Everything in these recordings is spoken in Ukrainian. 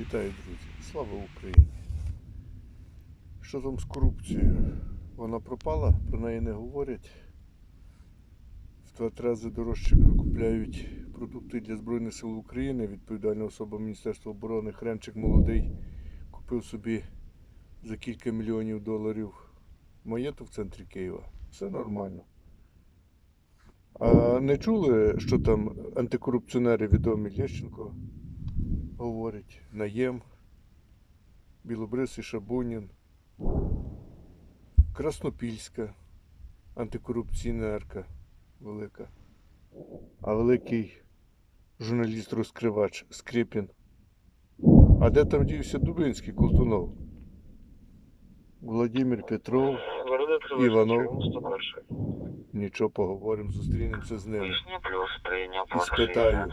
Вітаю, друзі! Слава Україні! Що там з корупцією? Вона пропала, про неї не говорять. В два рази дорожче закупляють продукти для Збройних сил України. Відповідальна особа Міністерства оборони Хренчик молодий купив собі за кілька мільйонів доларів маєток в центрі Києва. Все нормально. А не чули, що там антикорупціонери відомі Лещенко говорить Наєм, Білобрисий Шабунін, Краснопільська, антикорупційна арка велика, а великий журналіст-розкривач Скрипін. А де там дівся Дубинський Колтунов? Владимир Петров, Іванов. нічого поговоримо, зустрінемося з ними. І спитаю.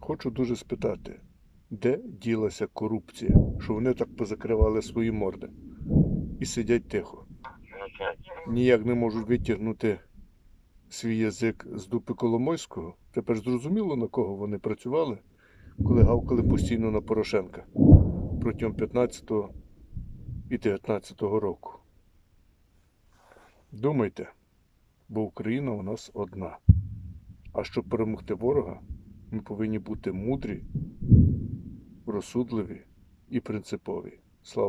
Хочу дуже спитати, де ділася корупція, що вони так позакривали свої морди і сидять тихо. Ніяк не можуть витягнути свій язик з дупи Коломойського. Тепер зрозуміло, на кого вони працювали, коли гавкали постійно на Порошенка протягом 15 і 19 року. Думайте, бо Україна у нас одна. А щоб перемогти ворога, ми повинні бути мудрі, розсудливі і принципові. Слава